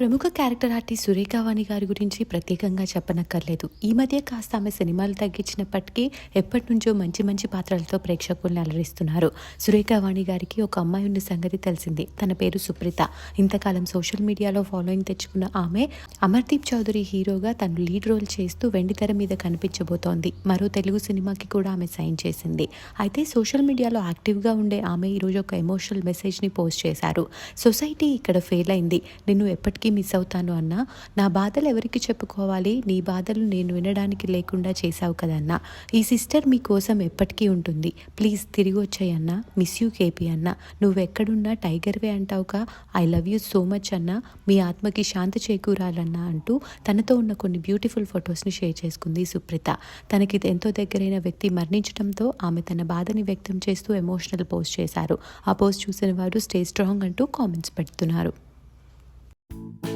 ప్రముఖ character artist Surekha వాణి గారి గురించి ప్రత్యేకంగా చెప్పనక్కర్లేదు. ఈ మధ్య కాస్త ఆమె సినిమాలు తగ్గించినప్పటికీ ఎప్పటి నుంచో మంచి మంచి పాత్రలతో ప్రేక్షకుల్ని అలరిస్తున్నారు. సురేఖ వాణి గారికి ఒక అమ్మాయి ఉన్న సంగతి తెలిసింది. తన పేరు సుప్రీత. ఇంతకాలం సోషల్ మీడియాలో ఫాలోయింగ్ తెచ్చుకున్న ఆమె అమర్దీప్ చౌదరి హీరోగా తను లీడ్ రోల్ చేస్తూ వెండితెర మీద కనిపించబోతోంది. మరో తెలుగు సినిమాకి కూడా ఆమె సైన్ చేసింది. అయితే సోషల్ మీడియాలో యాక్టివ్గా ఉండే ఆమె ఈరోజు ఒక ఎమోషనల్ మెసేజ్ని పోస్ట్ చేశారు. సొసైటీ ఇక్కడ ఫెయిల్ అయింది. నిన్ను ఎప్పటికీ మిస్ అవుతాను అన్నా. నా బాధలు ఎవరికి చెప్పుకోవాలి? నీ బాధలు నేను వినడానికి లేకుండా చేశావు కదన్నా ఈ సిస్టర్ మీ కోసం ఎప్పటికీ ఉంటుంది. ప్లీజ్ తిరిగి వచ్చాయన్నా మిస్ యూ కేపీ అన్న. నువ్వెక్కడున్నా? టైగర్వే అంటావుగా? I love you so much అన్న. మీ ఆత్మకి శాంతి చేకూరాలన్నా అంటూ తనతో ఉన్న కొన్ని బ్యూటిఫుల్ ఫొటోస్ని షేర్ చేసుకుంది సుప్రిత. తనకి ఎంతో దగ్గరైన వ్యక్తి మరణించడంతో ఆమె తన బాధని వ్యక్తం చేస్తూ ఎమోషనల్ పోస్ట్ చేశారు. ఆ పోస్ట్ చూసిన వారు స్టే స్ట్రాంగ్ అంటూ కామెంట్స్ పెడుతున్నారు. Thank you